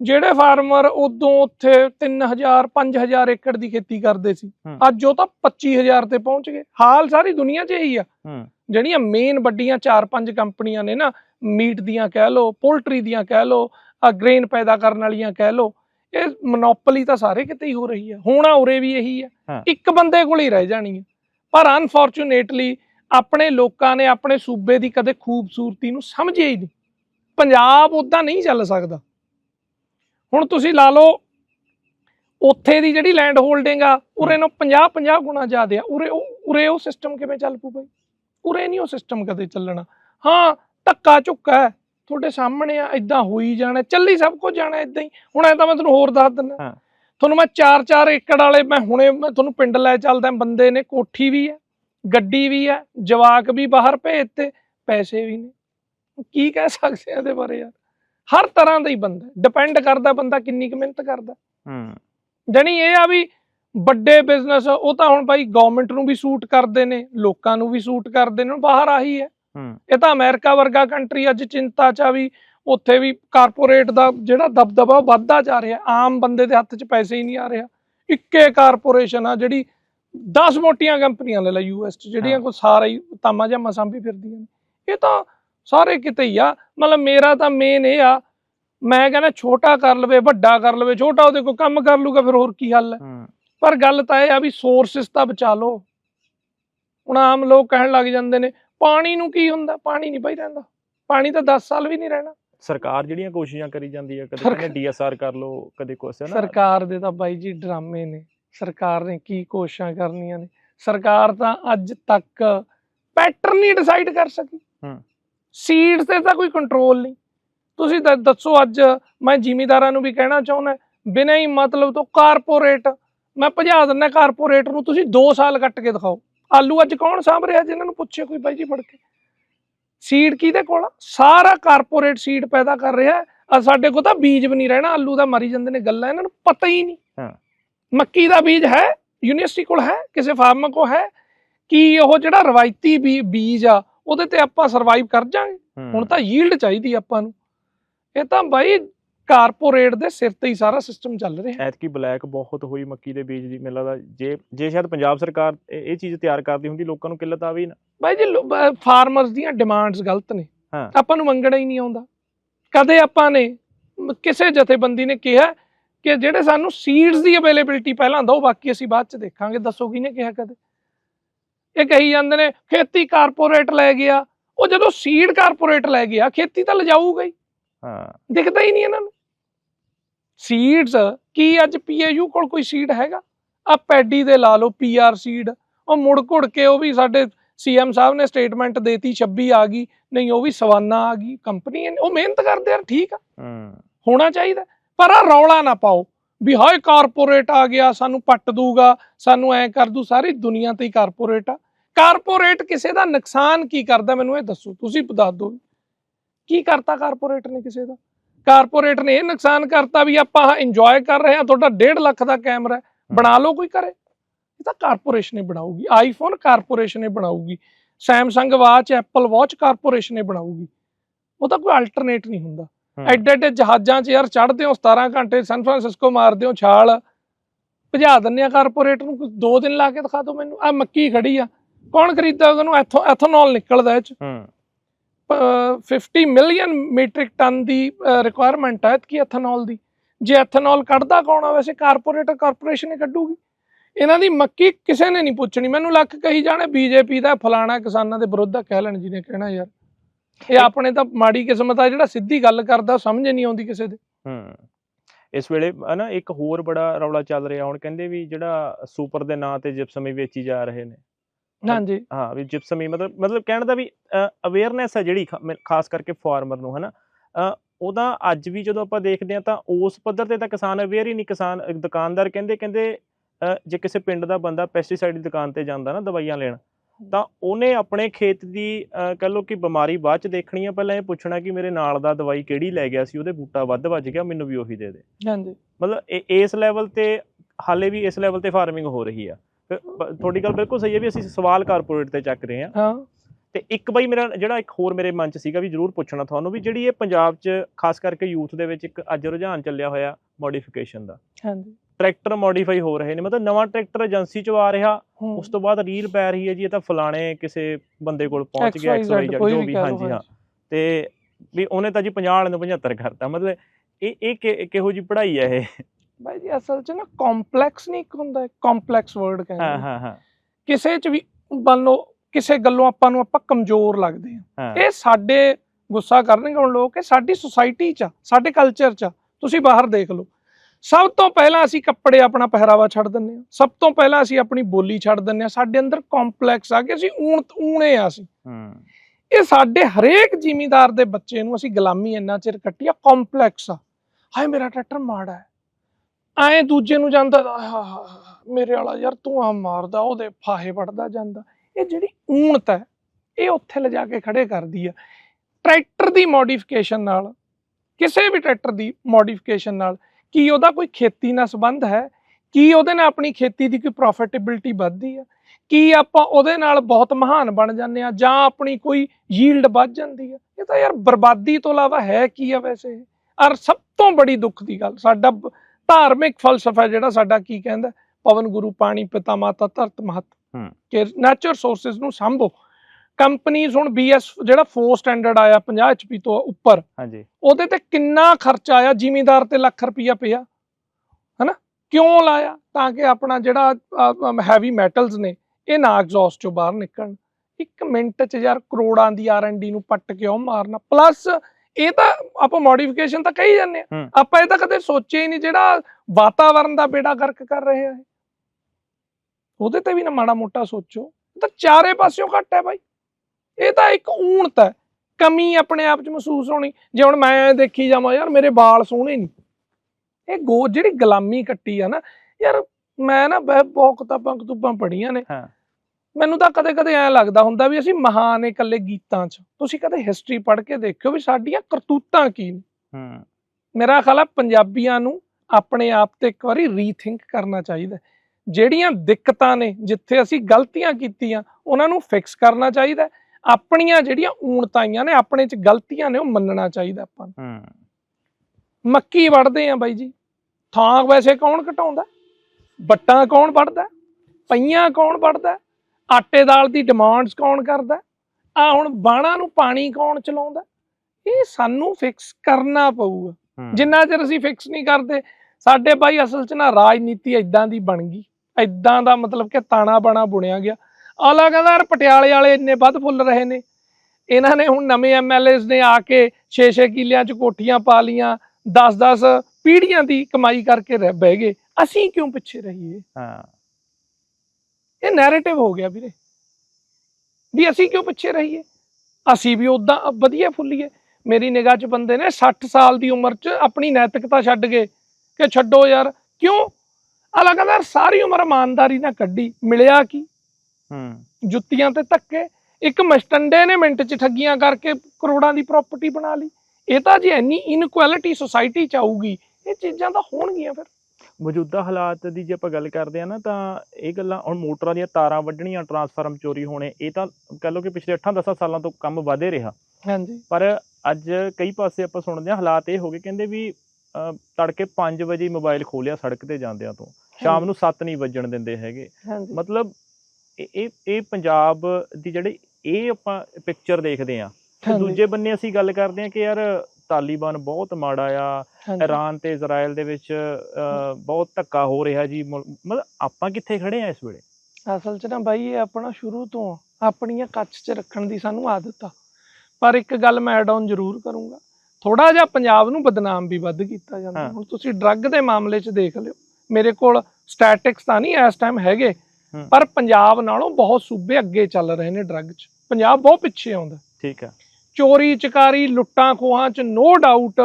ਜਿਹੜੇ ਫਾਰਮਰ ਉਦੋਂ ਉੱਥੇ 3000 5000 ਏਕੜ ਦੀ ਖੇਤੀ ਕਰਦੇ ਸੀ। ਅੱਜ ਉਹ ਤਾਂ 25000 ਤੇ ਪਹੁੰਚ ਗਏ। ਹਾਲ ਸਾਰੀ ਦੁਨੀਆ 'ਚ ਇਹੀ ਆ। ਜਿਹੜੀਆਂ ਮੇਨ ਵੱਡੀਆਂ 4-5 ਕੰਪਨੀਆਂ ਨੇ ਨਾ ਮੀਟ ਦੀਆਂ ਕਹਿ ਲਓ ਪੋਲਟਰੀ ਦੀਆਂ ਕਹਿ ਲਓ ਆ ਗ੍ਰੇਨ ਪੈਦਾ ਕਰਨ ਵਾਲੀਆਂ ਕਹਿ ਲਓ ਇਹ ਮੋਨੋਪੋਲੀ ਤਾਂ ਸਾਰੇ ਕਿਤੇ ਹੀ ਹੋ ਰਹੀ ਹੈ ਹੋਣਾ ਉਰੇ ਵੀ ਇਹੀ ਹਾਂ। ਇੱਕ ਬੰਦੇ ਕੋਲ ਹੀ ਰਹਿ ਜਾਣੀ ਹੈ ਪਰ ਅਨਫੋਰਚੂਨੇਟਲੀ ਆਪਣੇ ਲੋਕਾਂ ਨੇ ਆਪਣੇ ਸੂਬੇ ਦੀ ਕਦੇ ਖੂਬਸੂਰਤੀ ਨੂੰ ਸਮਝਿਆ ਹੀ ਨਹੀਂ। ਪੰਜਾਬ ਉਦਾਂ ਨਹੀਂ ਚੱਲ ਸਕਦਾ। ਹੁਣ ਤੁਸੀਂ ਲਾ ਲਓ ਉੱਥੇ ਦੀ ਜਿਹੜੀ ਲੈਂਡ ਹੋਲਡਿੰਗ ਆ ਉਰੇ ਨੂੰ 50 50 ਗੁਣਾ ਜ਼ਿਆਦਾ ਆ। ਉਰੇ ਉਹ ਉਰੇ ਉਹ ਸਿਸਟਮ ਕਿਵੇਂ ਚੱਲ ਪੂ ਬਈ? ਉਰੇ ਨਹੀਂ ਉਹ ਸਿਸਟਮ ਕਦੇ ਚੱਲਣਾ। ਹਾਂ ਧੱਕਾ ਝੁੱਕਾ ਤੁਹਾਡੇ ਸਾਹਮਣੇ ਆ ਇਦਾਂ ਹੋਈ ਜਾਣਾ ਚੱਲੀ ਸਭ ਕੁਝ ਜਾਣਾ ਇਦਾਂ ਹੀ। ਹੁਣ ਐ ਤਾਂ ਮੈਂ ਤੁਹਾਨੂੰ ਹੋਰ ਦੱਸ ਦਿੰਦਾ। ਤੁਹਾਨੂੰ ਮੈਂ 4-4 ਏਕੜ ਵਾਲੇ ਮੈਂ ਹੁਣੇ ਮੈਂ ਤੁਹਾਨੂੰ ਪਿੰਡ ਲੈ ਚੱਲਦਾ ਬੰਦੇ ਨੇ ਕੋਠੀ ਵੀ ਹੈ ਗੱਡੀ ਵੀ ਹੈ ਜਵਾਕ ਵੀ ਬਾਹਰ ਭੇਜਤੇ ਪੈਸੇ ਵੀ ਨੇ। ਕੀ ਕਹਿ ਸਕਦੇ ਆ ਇਹਦੇ ਬਾਰੇ ਯਾਰ? ਹਰ ਤਰ੍ਹਾਂ ਦਾ ਹੀ ਬੰਦਾ ਡਿਪੈਂਡ ਕਰਦਾ ਬੰਦਾ ਕਿੰਨੀ ਕੁ ਮਿਹਨਤ ਕਰਦਾ। ਹੂੰ। ਜਾਣੀ ਇਹ ਆ ਵੀ ਵੱਡੇ ਬਿਜ਼ਨਸ ਉਹ ਤਾਂ ਹੁਣ ਭਾਈ ਗਵਰਨਮੈਂਟ ਨੂੰ ਵੀ ਸੂਟ ਕਰਦੇ ਨੇ ਲੋਕਾਂ ਨੂੰ ਵੀ ਸੂਟ ਕਰਦੇ ਨੇ ਬਾਹਰ ਆਹੀ ਹੈ। ਹੂੰ। ਇਹ ਤਾਂ ਅਮਰੀਕਾ ਵਰਗਾ ਕੰਟਰੀ ਅੱਜ ਚਿੰਤਾ ਚ ਆ ਵੀ ਉੱਥੇ ਵੀ ਕਾਰਪੋਰੇਟ ਦਾ ਜਿਹੜਾ ਦਬਦਬਾ ਵੱਧਦਾ ਜਾ ਰਿਹਾ ਆਮ ਬੰਦੇ ਦੇ ਹੱਥ 'ਚ ਪੈਸੇ ਹੀ ਨਹੀਂ ਆ ਰਿਹਾ। ਇੱਕੇ ਕਾਰਪੋਰੇਸ਼ਨ ਆ ਜਿਹੜੀ 10 ਮੋਟੀਆਂ ਕੰਪਨੀਆਂ ਲੈ ਲਾ ਯੂਐਸ 'ਚ ਜਿਹੜੀਆਂ। ਕੋ ਸਾਰਾ ਹੀ ਤਾਮਾ ਜਾਂ ਸਾਂਭੀ ਫਿਰਦੀਆਂ ਨੇ। ਇਹ ਤਾਂ ਸਾਰੇ ਕਿਤੇ ਹੀ ਆ। ਮਤਲਬ ਮੇਰਾ ਤਾਂ ਮੇਨ ਇਹ ਆ ਮੈਂ ਕਹਿੰਦਾ ਛੋਟਾ ਕਰ ਲਵੇ ਵੱਡਾ ਕਰ ਲਵੇ ਛੋਟਾ ਉਹਦੇ ਕੋਲ ਕੰਮ ਕਰ ਲੂਗਾ ਫਿਰ ਹੋਰ ਕੀ ਹੱਲ? ਹੈ। ਪਰ ਗੱਲ ਤਾਂ ਇਹ ਆ ਵੀ ਸੋਰਸਸ ਤਾਂ ਬਚਾ ਲਓ। ਹੁਣ ਆਮ ਲੋਕ ਕਹਿਣ ਲੱਗ ਜਾਂਦੇ ਨੇ ਪਾਣੀ ਨੂੰ ਕੀ ਹੁੰਦਾ? ਪਾਣੀ ਨਹੀਂ ਪਈ ਰਹਿੰਦਾ। ਪਾਣੀ ਤਾਂ 10 ਸਾਲ ਵੀ ਨਹੀਂ ਰਹਿਣਾ। ਸਰਕਾਰ ਜਿਹੜੀਆਂ ਕੋਸ਼ਿਸ਼ਾਂ ਕਰੀ ਜਾਂਦੀ ਹੈ ਕਦੇ ਕਹਿੰਦੇ ਡੀਐਸਆਰ ਕਰ ਲਓ ਕਦੇ ਕੁਛ ਹੈ ਨਾ? ਸਰਕਾਰ ਦੇ ਤਾਂ ਬਾਈ ਜੀ ਡਰਾਮੇ ਨੇ। ਸਰਕਾਰ ਨੇ ਕੀ ਕੋਸ਼ਿਸ਼ਾਂ ਕਰਨੀਆਂ ਨੇ। ਸਰਕਾਰ ਤਾਂ ਅੱਜ ਤੱਕ ਪੈਟਰਨ ਹੀ ਡਿਸਾਈਡ ਕਰ ਸਕੀ। ਹੂੰ। ਸੀਡਸ ਤੇ ਤਾਂ ਕੋਈ ਕੰਟਰੋਲ ਨਹੀਂ। ਤੁਸੀਂ ਦੱਸੋ ਅੱਜ ਮੈਂ ਜ਼ਿਮੀਦਾਰਾਂ ਨੂੰ ਵੀ ਕਹਿਣਾ ਚਾਹੁੰਦਾ ਬਿਨਾਂ ਹੀ ਮਤਲਬ ਤੋਂ ਕਾਰਪੋਰੇਟ ਮੈਂ ਭਜਾ ਦਿੰਦਾ ਕਾਰਪੋਰੇਟ ਨੂੰ ਤੁਸੀਂ 2 ਸਾਲ ਕੱਟ ਕੇ ਦਿਖਾਓ। ਆਲੂ ਅੱਜ ਕੌਣ ਸਾਂਭ ਰਿਹਾ ਜਿਨ੍ਹਾਂ ਨੂੰ ਪੁੱਛੇ ਕੋਈ ਬਾਈ ਜੀ ਫੜ ਕੇ। ਸੀਡ ਕਿਹਦੇ ਕੋਲ? ਸਾਰਾ ਕਾਰਪੋਰੇਟ ਸੀਡ ਪੈਦਾ ਕਰ ਰਿਹਾ ਆ ਸਾਡੇ ਕੋਲ ਤਾਂ ਬੀਜ ਵੀ ਨਹੀਂ ਰਹਿਣਾ ਆਲੂ ਦਾ ਮਰੀ ਜਾਂਦੇ ਨੇ ਗੱਲਾਂ ਇਹਨਾਂ ਨੂੰ ਪਤਾ ਹੀ ਨਹੀਂ। ਹਾਂ। ਮੱਕੀ ਦਾ ਬੀਜ ਹੈ ਯੂਨੀਵਰਸਿਟੀ ਕੋਲ ਹੈ ਕਿਸੇ ਫਾਰਮਰ ਕੋਲ ਹੈ। ਕੀ ਉਹ ਜਿਹੜਾ ਰਵਾਇਤੀ ਬੀਜ ਆ ਉਹਦੇ ਤੇ ਆਪਾਂ ਸਰਵਾਈਵ ਕਰ ਜਾਾਂਗੇ। ਹੁਣ ਤਾਂ ਯੀਲਡ ਚਾਹੀਦੀ ਆਪਾਂ ਨੂੰ। ਇਹ ਤਾਂ ਬਾਈ ਕਾਰਪੋਰੇਟ ਦੇ ਸਿਰ ਤੇ ਹੀ ਸਾਰਾ ਸਿਸਟਮ ਚੱਲ ਰਿਹਾ। ਐਤਕੀ ਬਲੈਕ ਬਹੁਤ ਹੋਈ ਮੱਕੀ ਦੇ ਬੀਜ ਦੀ ਮੈਨੂੰ ਲੱਗਦਾ ਜੇ ਜੇ ਸ਼ਾਇਦ ਪੰਜਾਬ ਸਰਕਾਰ ਇਹ ਚੀਜ਼ ਤਿਆਰ ਕਰਦੀ ਹੁੰਦੀ ਲੋਕਾਂ ਨੂੰ ਕਿੱਲਤ ਆਵੇ ਹੀ ਨਾ। ਬਾਈ ਜੀ ਫਾਰਮਰਸ ਦੀਆਂ ਡਿਮਾਂਡਸ ਗਲਤ ਨੇ। ਆਪਾਂ ਨੂੰ ਮੰਗਣਾ ਹੀ ਨਹੀਂ ਆਉਂਦਾ। ਕਦੇ ਆਪਾਂ ਨੇ ਕਿਸੇ ਜਥੇਬੰਦੀ ਨੇ ਕਿਹਾ ਕਿ ਜਿਹੜੇ ਸਾਨੂੰ ਸੀਡਸ ਦੀ ਅਵੇਲੇਬਿਲਿਟੀ ਪਹਿਲਾਂ ਦਿਓ ਬਾਕੀ ਅਸੀਂ ਬਾਅਦ ਚ ਦੇਖਾਂਗੇ। ਦੱਸੋ ਕਿਹਨੇ ਕਿਹਾ ਕਦੇ? ਇਹ ਕਹੀ ਜਾਂਦੇ ਨੇ ਖੇਤੀ ਕਾਰਪੋਰੇਟ ਲੈ ਗਿਆ। ਉਹ ਜਦੋਂ ਸੀਡ ਕਾਰਪੋਰੇਟ ਲੈ ਗਿਆ ਖੇਤੀ ਤਾਂ ਲਿਜਾਊਗਾ ਹੀ। ਹਾਂ। ਦਿਖਦਾ ਹੀ ਨਹੀਂ ਇਹਨਾਂ ਨੂੰ। ਸੀਡਸ ਕੀ ਅੱਜ ਪੀਏਯੂ ਕੋਲ ਕੋਈ ਸੀਡ ਹੈਗਾ? ਆ ਪੈਡੀ ਦੇ ਲਾ ਲਓ ਪੀਆਰ ਸੀਡ ਉਹ ਮੁੜ ਘੁੜ ਕੇ ਉਹ ਵੀ ਸਾਡੇ ਸੀਐਮ ਸਾਹਿਬ ਨੇ ਸਟੇਟਮੈਂਟ ਦੇਤੀ 26 ਆ ਗਈ ਨਹੀਂ ਉਹ ਵੀ ਸਵਾਨਾ ਆ ਗਈ ਕੰਪਨੀ ਉਹ ਮਿਹਨਤ ਕਰਦੇ ਯਾਰ ਠੀਕ ਆ। ਹੂੰ। ਹੋਣਾ ਚਾਹੀਦਾ। ਪਰ ਆ ਰੌਲਾ ਨਾ ਪਾਓ ਵੀ ਹਾਏ ਕਾਰਪੋਰੇਟ ਆ ਗਿਆ ਸਾਨੂੰ ਪੱਟ ਦੂਗਾ ਸਾਨੂੰ ਐ ਕਰ ਦੂ ਸਾਰੀ ਦੁਨੀਆ ਤੇ ਹੀ ਕਾਰਪੋਰੇਟ ਆ। ਕਾਰਪੋਰੇਟ ਕਿਸੇ ਦਾ ਨੁਕਸਾਨ ਕੀ ਕਰਦਾ ਮੈਨੂੰ ਇਹ ਦੱਸੋ ਤੁਸੀਂ ਦੱਸ ਦਿਓ ਕੀ ਕਰਤਾ ਕਾਰਪੋਰੇਟ ਨੇ ਕਿਸੇ ਦਾ? ਕਾਰਪੋਰੇਟ ਨੇ ਇਹ ਨੁਕਸਾਨ ਕਰਤਾ ਵੀ ਆਪਾਂ ਇੰਜੋਏ ਕਰ ਰਹੇ ਹਾਂ ਤੁਹਾਡਾ 1.5 ਲੱਖ ਦਾ ਕੈਮਰਾ ਬਣਾ ਲਓ ਕੋਈ ਕਰੇ ਇਹ ਤਾਂ ਕਾਰਪੋਰੇਸ਼ਨ ਨੇ ਬਣਾਊਗੀ ਆਈਫੋਨ ਕਾਰਪੋਰੇਸ਼ਨ ਨੇ ਬਣਾਊਗੀ Samsung watch Apple watch corporation ਨੇ ਬਣਾਊਗੀ। ਉਹ ਤਾਂ ਕੋਈ ਅਲਟਰਨੇਟ ਨਹੀਂ ਹੁੰਦਾ। ਐਡੇ ਐਡੇ ਜਹਾਜ਼ਾਂ 'ਚ ਯਾਰ ਚੜ੍ਹਦੇ ਹੋ 17 ਘੰਟੇ ਸੈਨ ਫਰਾਂਸਿਸਕੋ ਮਾਰਦੇ ਹੋ ਛਾਲ। ਭਜਾ ਦਿੰਦੇ ਆ ਕਾਰਪੋਰੇਟ ਨੂੰ ਦੋ ਦਿਨ ਲਾ ਕੇ ਦਿਖਾ ਦਿਓ ਮੈਨੂੰ। ਆ ਮੱਕੀ ਖੜੀ ਆ। ਕੌਣ ਖਰੀਦਦਾ ਉਹਨੂੰ? ਐਥੋ ਐਥੋਨੋਲ ਨਿਕਲਦਾ ਇਹ 'ਚ। ਹੂੰ। ਅਹ 50 ਮਿਲੀਅਨ ਮੀਟ੍ਰਿਕ ਟਨ ਦੀ ਰਿਕੁਆਇਰਮੈਂਟ ਹੈ ਕਿ ਐਥਨੋਲ ਦੀ। ਜੇ ਐਥਨੋਲ ਕੱਢਦਾ ਕੌਣ ਆ? ਵੈਸੇ ਕਾਰਪੋਰੇਟਰ ਕਾਰਪੋਰੇਸ਼ਨ ਹੀ ਕੱਢੂਗੀ। ਇਹਨਾਂ ਦੀ ਮੱਕੀ ਕਿਸੇ ਨੇ ਨਹੀਂ ਪੁੱਛਣੀ। ਮੈਨੂੰ ਲੱਖ ਕਹੀ ਜਾਣੇ ਬੀਜੇਪੀ ਦਾ ਫਲਾਣਾ ਕਿਸਾਨਾਂ ਦੇ ਵਿਰੁੱਧ ਆ ਕਹਿ ਲੈਣ ਜਿਹਨੇ ਕਹਿਣਾ ਯਾਰ। ਇਹ ਆਪਣੇ ਤਾਂ ਮਾੜੀ ਕਿਸਮਤ ਆ ਜਿਹੜਾ ਸਿੱਧੀ ਗੱਲ ਕਰਦਾ ਸਮਝ ਨਹੀਂ ਆਉਂਦੀ ਕਿਸੇ ਦੇ। ਹੂੰ। ਇਸ ਵੇਲੇ ਹਨਾ ਇੱਕ ਹੋਰ ਬੜਾ ਰੌਲਾ ਚੱਲ ਰਿਹਾ। ਹੁਣ ਕਹਿੰਦੇ ਵੀ ਜਿਹੜਾ ਸੁਪਰ ਦੇ ਨਾਂ ਤੇ ਜਿਪਸਮੀ ਵੇਚੀ ਜਾ ਰਹੇ ਨੇ। ਹਾਂਜੀ। ਹਾਂ ਵੀ ਜਿਪਸਮੀ ਮਤਲਬ ਮਤਲਬ ਕਹਿਣ ਦਾ ਵੀ ਅਵੇਅਰਨੈਸ ਹੈ ਜਿਹੜੀ ਖਾਸ ਕਰਕੇ ਫਾਰਮਰ ਨੂੰ ਹਨਾ? ਉਹਦਾ ਅੱਜ ਵੀ ਜਦੋਂ ਆਪਾਂ ਦੇਖਦੇ ਹਾਂ ਤਾਂ ਉਸ ਪੱਧਰ ਤੇ ਤਾਂ ਕਿਸਾਨ ਅਵੇਅਰ ਹੀ ਨਹੀਂ ਕਿਸਾਨ ਦੁਕਾਨਦਾਰ ਕਹਿੰਦੇ ਕਹਿੰਦੇ ਜੇ ਕਿਸੇ ਪਿੰਡ ਦਾ ਬੰਦਾ ਪੈਸਟੀਸਾਈਡ ਦੀ ਦੁਕਾਨ ਤੇ ਜਾਂਦਾ ਨਾ ਦਵਾਈਆਂ ਲੈਣ ਤਾਂ ਉਹਨੇ ਆਪਣੇ ਖੇਤ ਦੀ ਕਹਿ ਲਓ ਕਿ ਬਿਮਾਰੀ ਬਾਅਦ ਚ ਦੇਖਣੀ ਆ ਪਹਿਲਾਂ ਇਹ ਪੁੱਛਣਾ ਕਿ ਮੇਰੇ ਨਾਲ ਦਾ ਦਵਾਈ ਕਿਹੜੀ ਲੈ ਗਿਆ ਸੀ ਉਹਦੇ ਬੂਟਾ ਵੱਧ ਵੱਜ ਗਿਆ ਮੈਨੂੰ ਵੀ ਉਹੀ ਦੇ ਦੇ। ਹਾਂਜੀ। ਮਤਲਬ ਇਸ ਲੈਵਲ ਤੇ ਹਾਲੇ ਵੀ ਇਸ ਲੈਵਲ ਤੇ ਫਾਰਮਿੰਗ ਹੋ ਰਹੀ ਆ। ਤੁਹਾਡੀ ਗੱਲ ਬਿਲਕੁਲ ਸਹੀ ਹੈ ਵੀ ਅਸੀਂ ਸਵਾਲ ਕਾਰਪੋਰੇਟ ਤੇ ਚੱਕ ਰਹੇ ਹਾਂ। ਹਾਂ। ਤੇ ਇੱਕ ਬਈ ਮੇਰਾ ਜਿਹੜਾ ਇੱਕ ਹੋਰ ਮੇਰੇ ਮਨ 'ਚ ਸੀਗਾ ਵੀ ਜਰੂਰ ਪੁੱਛਣਾ ਤੁਹਾਨੂੰ ਵੀ ਜਿਹੜੀ ਇਹ ਪੰਜਾਬ 'ਚ ਖਾਸ ਕਰਕੇ ਯੂਥ ਦੇ ਵਿੱਚ ਇੱਕ ਅੱਜ ਰੁਝਾਨ ਚੱਲਿਆ ਹੋਇਆ ਮੋਡੀਫਿਕੇਸ਼ਨ ਦਾ। ਹਾਂਜੀ। ਟਰੈਕਟਰ ਮੋਡੀਫਾਈ ਹੋ ਰਹੇ ਨੇ ਮਤਲਬ ਨਵਾਂ ਟਰੈਕਟਰ ਏਜੰਸੀ 'ਚ ਆ ਰਿਹਾ। ਉਸ ਤੋਂ ਬਾਅਦ ਰੀਲ ਪੈ ਰਹੀ ਹੈ ਜੀ ਇਹ ਤਾਂ ਫਲਾਣੇ ਕਿਸੇ ਬੰਦੇ ਕੋਲ ਪਹੁੰਚ ਗਿਆ XYZ ਕੋਈ ਜੋ ਵੀ ਹਾਂਜੀ ਹਾਂ। ਤੇ ਵੀ ਉਹਨੇ ਤਾਂ ਜੀ 50 ਵਾਲੇ ਨੂੰ 75 ਕਰਤਾ ਮਤਲਬ ਇਹ ਇਹ ਕਿਹੋ ਜੀ ਪੜ੍ਹਾਈ ਹੈ ਇਹ? ਬਾਈ ਜੀ ਅਸਲ 'ਚ ਨਾ ਕੰਪਲੈਕਸ ਨਹੀਂ ਇੱਕ ਹੁੰਦਾ ਕੰਪਲੈਕਸ ਵਰਡ ਕਹਿੰਦੇ ਹਾਂ। ਹਾਂ ਹਾਂ। ਕਿਸੇ 'ਚ ਵੀ ਮੰਨ ਲਓ ਕਿਸੇ ਗੱਲੋਂ ਆਪਾਂ ਨੂੰ ਆਪਾਂ ਕਮਜ਼ੋਰ ਲੱਗਦੇ ਹਾਂ। ਇਹ ਸਾਡੇ ਗੁੱਸਾ ਕਰਨਗੇ ਹੁਣ ਲੋਕ ਇਹ ਸਾਡੀ ਸੁਸਾਇਟੀ 'ਚ ਆ, ਸਾਡੇ ਕਲਚਰ 'ਚ ਆ। ਤੁਸੀਂ ਬਾਹਰ ਦੇਖ ਲਓ। ਸਭ ਤੋਂ ਪਹਿਲਾਂ ਅਸੀਂ ਕੱਪੜੇ ਆਪਣਾ ਪਹਿਰਾਵਾ ਛੱਡ ਦਿੰਦੇ ਹਾਂ। ਸਭ ਤੋਂ ਪਹਿਲਾਂ ਅਸੀਂ ਆਪਣੀ ਬੋਲੀ ਛੱਡ ਦਿੰਦੇ ਹਾਂ। ਸਾਡੇ ਅੰਦਰ ਕੰਪਲੈਕਸ ਆ ਕਿ ਅਸੀਂ ਊਣ ਊਣੇ ਆ ਅਸੀਂ। ਇਹ ਸਾਡੇ ਹਰੇਕ ਜ਼ਿਮੀਂਦਾਰ ਦੇ ਬੱਚੇ ਨੂੰ ਅਸੀਂ ਗੁਲਾਮੀ ਇੰਨਾ ਚਿਰ ਕੱਟੀ ਆ ਕੰਪਲੈਕਸ ਆ। ਹਾਏ ਮੇਰਾ ਟਰੈਕਟਰ ਮਾੜਾ ਹੈ। ਐ ਦੂਜੇ ਨੂੰ ਜਾਂਦਾ ਆਹ, ਮੇਰੇ ਵਾਲਾ ਯਾਰ ਤੂੰ ਆ ਮਾਰਦਾ ਉਹਦੇ ਫਾਹੇ ਵੜਦਾ ਜਾਂਦਾ। ਇਹ ਜਿਹੜੀ ਊਣਤ ਹੈ ਇਹ ਉੱਥੇ ਲਿਜਾ ਕੇ ਖੜੇ ਕਰਦੀ ਆ। ਟਰੈਕਟਰ ਦੀ ਮੋਡੀਫਿਕੇਸ਼ਨ ਨਾਲ ਕਿਸੇ ਵੀ ਟਰੈਕਟਰ ਦੀ ਮੋਡੀਫਿਕੇਸ਼ਨ ਨਾਲ ਕੀ ਉਹਦਾ ਕੋਈ ਖੇਤੀ ਨਾਲ ਸੰਬੰਧ ਹੈ? ਕੀ ਉਹਦੇ ਨਾਲ ਆਪਣੀ ਖੇਤੀ ਦੀ ਕੋਈ ਪ੍ਰੋਫਿਟੇਬਿਲਟੀ ਵੱਧਦੀ ਆ? ਕੀ ਆਪਾਂ ਉਹਦੇ ਨਾਲ ਬਹੁਤ ਮਹਾਨ ਬਣ ਜਾਂਦੇ ਆ ਜਾਂ ਆਪਣੀ ਕੋਈ ਯੀਲਡ ਵੱਧ ਜਾਂਦੀ ਆ? ਇਹ ਤਾਂ ਯਾਰ ਬਰਬਾਦੀ ਤੋਂ ਇਲਾਵਾ ਹੈ ਕੀ ਆ ਵੈਸੇ? ਇਹ? ਔਰ ਸਭ ਤੋਂ ਬੜੀ ਦੁੱਖ ਦੀ ਗੱਲ ਸਾਡਾ ਧਾਰਮਿਕ ਫਲਸਫਾ ਜਿਹੜਾ ਸਾਡਾ ਕੀ ਕਹਿੰਦਾ ਪਵਨ ਗੁਰੂ ਪਾਣੀ ਪਿਤਾ ਮਾਤਾ ਧਰਤ ਮਹਤ। ਕਿ ਨੈਚਰ ਸੋਰਸਸ ਨੂੰ ਸੰਭੋ। ਕੰਪਨੀਆਂ ਹੁਣ ਬੀਐਸ ਜਿਹੜਾ 4 ਸਟੈਂਡਰਡ ਆਇਆ 50 ਐਚਪੀ ਤੋਂ ਉੱਪਰ ਹਾਂਜੀ। ਉਹਦੇ ਤੇ ਕਿੰਨਾ ਖਰਚਾ ਆਇਆ? ਜ਼ਿਮੀਂਦਾਰ ਤੇ ਲੱਖ ਰੁਪਈਆ ਪਿਆ। ਹਨਾ? ਕਿਉਂ ਲਾਇਆ? ਤਾਂ ਕਿ ਆਪਣਾ ਜਿਹੜਾ ਹੈਵੀ ਮੈਟਲਸ ਨੇ ਇਹ ਨਾ ਐਗਜ਼ੌਸਟ ਚੋਂ ਬਾਹਰ ਨਿਕਲਣ। ਇੱਕ ਮਿੰਟ ਚ ਯਾਰ ਕਰੋੜਾਂ ਦੀ ਆਰ&ਡੀ ਨੂੰ ਪੱਟ ਕੇ ਉਹ ਮਾਰਨਾ। ਪਲੱਸ ਇਹ ਤਾਂ ਆਪਾਂ ਮੋਡੀਫਿਕੇਸ਼ਨ ਤਾਂ ਕਹੀ ਜਾਂਦੇ ਆ। ਹੂੰ। ਆਪਾਂ ਇਹ ਤਾਂ ਕਦੇ ਸੋਚਿਆ ਹੀ ਨਹੀਂ ਜਿਹੜਾ ਵਾਤਾਵਰਣ ਦਾ ਬੇੜਾ ਗਰਕ ਕਰ ਰਹੇ ਆ ਇਹ। ਉਹਦੇ ਤੇ ਵੀ ਨਾ ਮਾੜਾ ਮੋਟਾ ਸੋਚੋ। ਤਾਂ ਚਾਰੇ ਪਾਸਿਓਂ ਘੱਟ ਹੈ ਬਾਈ। ਇਹ ਤਾਂ ਇੱਕ ਊਣਤ ਹੈ। ਕਮੀ ਆਪਣੇ ਆਪ 'ਚ ਮਹਿਸੂਸ ਹੋਣੀ। ਜੇ ਹੁਣ ਮੈਂ ਦੇਖੀ ਜਾਵਾਂ ਯਾਰ ਮੇਰੇ ਵਾਲ ਸੋਹਣੇ ਨਹੀਂ। ਇਹ ਗੋ ਜਿਹੜੀ ਗੁਲਾਮੀ ਕੱਟੀ ਆ ਨਾ ਯਾਰ ਮੈਂ ਨਾ ਬਹੁਤ ਕਿਤਾਬਾਂ ਕਤੂਬਾਂ ਪੜ੍ਹੀਆਂ ਨੇ। ਹਾਂ। ਮੈਨੂੰ ਤਾਂ ਕਦੇ ਕਦੇ ਐਂ ਲੱਗਦਾ ਹੁੰਦਾ ਵੀ ਅਸੀਂ ਮਹਾਨ ਨੇ ਇਕੱਲੇ ਗੀਤਾਂ 'ਚ। ਤੁਸੀਂ ਕਦੇ ਹਿਸਟਰੀ ਪੜ੍ਹ ਕੇ ਦੇਖਿਓ ਵੀ ਸਾਡੀਆਂ ਕਰਤੂਤਾਂ ਕੀ ਨੇ। ਹੂੰ। ਮੇਰਾ ਖਿਆਲ ਹੈ ਪੰਜਾਬੀਆਂ ਨੂੰ ਆਪਣੇ ਆਪ ਤੇ ਇੱਕ ਵਾਰੀ ਰੀਥਿੰਕ ਕਰਨਾ ਚਾਹੀਦਾ। ਜਿਹੜੀਆਂ ਦਿੱਕਤਾਂ ਨੇ ਜਿੱਥੇ ਅਸੀਂ ਗਲਤੀਆਂ ਕੀਤੀਆਂ ਉਹਨਾਂ ਨੂੰ ਫਿਕਸ ਕਰਨਾ ਚਾਹੀਦਾ। ਆਪਣੀਆਂ ਜਿਹੜੀਆਂ ਊਣਤਾਈਆਂ ਨੇ ਆਪਣੇ 'ਚ ਗਲਤੀਆਂ ਨੇ ਉਹ ਮੰਨਣਾ ਚਾਹੀਦਾ ਆਪਾਂ ਨੂੰ। ਹੂੰ। ਮੱਕੀ ਵੜਦੇ ਆ ਬਾਈ ਜੀ। ਥਾਂ ਵੈਸੇ ਕੌਣ ਘਟਾਉਂਦਾ? ਬੱਟਾਂ ਕੌਣ ਵੱਢਦਾ? ਪਈਆਂ ਕੌਣ ਵੱਢਦਾ? ਆਟੇ ਦਾਲ ਦੀ ਡਿਮਾਂਡਸ ਕੌਣ ਕਰਦਾ? ਆ ਹੁਣ ਬਾਣਾ ਨੂੰ ਪਾਣੀ ਕੌਣ ਚਲਾਉਂਦਾ? ਇਹ ਸਾਨੂੰ ਫਿਕਸ ਕਰਨਾ ਪਊਗਾ। ਜਿੰਨਾ ਚਿਰ ਅਸੀਂ ਫਿਕਸ ਨਹੀਂ ਕਰਦੇ ਸਾਡੇ ਬਾਈ ਅਸਲ 'ਚ ਨਾ ਰਾਜਨੀਤੀ ਇਦਾਂ ਦੀ ਬਣ ਗਈ। ਇਦਾਂ ਦਾ ਮਤਲਬ ਕਿ ਤਾਣਾ ਬਾਣਾ ਬੁਣਿਆ ਗਿਆ। ਆਲਾ ਕਹਿੰਦਾ ਯਾਰ ਪਟਿਆਲੇ ਵਾਲੇ ਇੰਨੇ ਵੱਧ ਫੁੱਲ ਰਹੇ ਨੇ। ਇਹਨਾਂ ਨੇ ਹੁਣ ਨਵੇਂ ਐਮਐਲਏਸ ਨੇ ਆ ਕੇ 6-6 ਕਿੱਲਿਆਂ 'ਚ ਕੋਠੀਆਂ ਪਾ ਲੀਆਂ 10-10 ਪੀੜ੍ਹੀਆਂ ਦੀ ਕਮਾਈ ਕਰਕੇ ਰਹਿ ਬਹਿ ਗਏ। ਅਸੀਂ ਕਿਉਂ ਪਿੱਛੇ ਰਹੀਏ? ਹਾਂ। ਇਹ ਨੈਰੇਟਿਵ ਹੋ ਗਿਆ ਵੀਰੇ। ਵੀ ਅਸੀਂ ਕਿਉਂ ਪਿੱਛੇ ਰਹੀਏ? ਅਸੀਂ ਵੀ ਉਦਾਂ ਵਧੀਆ ਫੁੱਲੀਏ। ਮੇਰੀ ਨਿਗਾਹ 'ਚ ਬੰਦੇ ਨੇ 60 ਸਾਲ ਦੀ ਉਮਰ 'ਚ ਆਪਣੀ ਨੈਤਿਕਤਾ ਛੱਡ ਗਏ ਕਿ ਛੱਡੋ ਯਾਰ ਕਿਉਂ? ਕਹਿੰਦਾ ਯਾਰ ਸਾਰੀ ਉਮਰ ਇਮਾਨਦਾਰੀ ਨਾਲ ਕੱਢੀ ਮਿਲਿਆ ਕੀ? ਹੂੰ। ਜੁੱਤੀਆਂ ਤੇ ਧੱਕੇ। ਇੱਕ ਮਸਟੰਡੇ ਨੇ ਮਿੰਟ 'ਚ ਠੱਗੀਆਂ ਕਰਕੇ ਕਰੋੜਾਂ ਦੀ ਪ੍ਰਾਪਰਟੀ ਬਣਾ ਲਈ। ਇਹ ਤਾਂ ਜੇ ਇੰਨੀ ਇਨਕੁਐਲਿਟੀ ਸੁਸਾਇਟੀ 'ਚ ਆਊਗੀ। ਇਹ ਚੀਜ਼ਾਂ ਤਾਂ ਹੋਣਗੀਆਂ ਫਿਰ। ਮੌਜੂਦਾ ਹਾਲਾਤ ਦੀ ਜੇ ਆਪਾਂ ਗੱਲ ਕਰਦੇ ਆ ਨਾ ਤਾਂ ਇਹ ਗੱਲਾਂ ਹੁਣ ਮੋਟਰਾਂ ਦੀਆਂ ਤਾਰਾਂ ਵੱਢਣੀਆਂ ਟਰਾਂਸਫਾਰਮ ਚੋਰੀ ਹੋਣੇ ਇਹ ਤਾਂ ਕਹ ਲਓ ਕਿ ਪਿਛਲੇ 8-10 ਸਾਲਾਂ ਤੋਂ ਕੰਮ ਵਧੇ ਰਿਹਾ। ਹਾਂਜੀ। ਪਰ ਅੱਜ ਕਈ ਪਾਸੇ ਆਪਾਂ ਸੁਣਦੇ ਹਾਂ ਹਾਲਾਤ ਇਹ ਹੋ ਗਏ ਕਹਿੰਦੇ ਵੀ ਤੜਕੇ 5 ਵਜੇ ਹੀ ਮੋਬਾਈਲ ਖੋਲਿਆ ਸੜਕ ਤੇ ਜਾਂਦਿਆਂ ਤੋਂ। ਸ਼ਾਮ ਨੂੰ 7 ਨਹੀਂ ਵੱਜਣ ਦਿੰਦੇ ਹੈਗੇ। ਮਤਲਬ ਇਹ ਇਹ ਪੰਜਾਬ ਦੀ ਜਿਹੜੀ ਇਹ ਆਪਾਂ ਪਿਕਚਰ ਦੇਖਦੇ ਆ ਦੂਜੇ ਬੰਨੇ ਅਸੀਂ ਗੱਲ ਕਰਦੇ ਆ ਕਿ ਯਾਰ ਤਾਲਿਬਾਨ ਬਹੁਤ ਮਾੜਾ ਆ। ਇਰਾਨ ਤੇ ਇਜ਼ਰਾਈਲ ਦੇ ਵਿੱਚ ਬਹੁਤ ਧੱਕਾ ਹੋ ਰਿਹਾ ਜੀ। ਮਤਲਬ ਆਪਾਂ ਕਿੱਥੇ ਖੜੇ ਆ ਇਸ ਵੇਲੇ? ਅਸਲ 'ਚ ਨਾ ਬਾਈ ਇਹ ਆਪਣਾ ਸ਼ੁਰੂ ਤੋਂ ਆਪਣੀਆਂ ਕੱਚ 'ਚ ਰੱਖਣ ਦੀ ਸਾਨੂੰ ਆਦਤ ਆ। ਪਰ ਇੱਕ ਗੱਲ ਮੈਂ ਐਡ ਆਨ ਜ਼ਰੂਰ ਕਰੂੰਗਾ। ਥੋੜਾ ਜਿਹਾ ਪੰਜਾਬ ਨੂੰ ਬਦਨਾਮ ਵੀ ਵੱਧ ਕੀਤਾ ਜਾਂਦਾ। ਹੁਣ ਤੁਸੀਂ ਡਰੱਗ ਦੇ ਮਾਮਲੇ 'ਚ ਦੇਖ ਲਿਓ। ਮੇਰੇ ਕੋਲ ਸਟੈਟਿਕਸ ਤਾਂ ਨਹੀਂ ਇਸ ਟਾਈਮ ਹੈਗੇ। ਪਰ ਪੰਜਾਬ ਨਾਲੋਂ ਬਹੁਤ ਸੂਬੇ ਅੱਗੇ ਚੱਲ ਰਹੇ ਨੇ ਡਰੱਗ 'ਚ। ਪੰਜਾਬ ਬਹੁਤ ਪਿੱਛੇ ਆਉਂਦਾ। ਠੀਕ ਆ। ਚੋਰੀ ਚਕਾਰੀ ਲੁੱਟਾਂ ਖੋਹਾਂ 'ਚ ਨੋ ਡਾਊਟ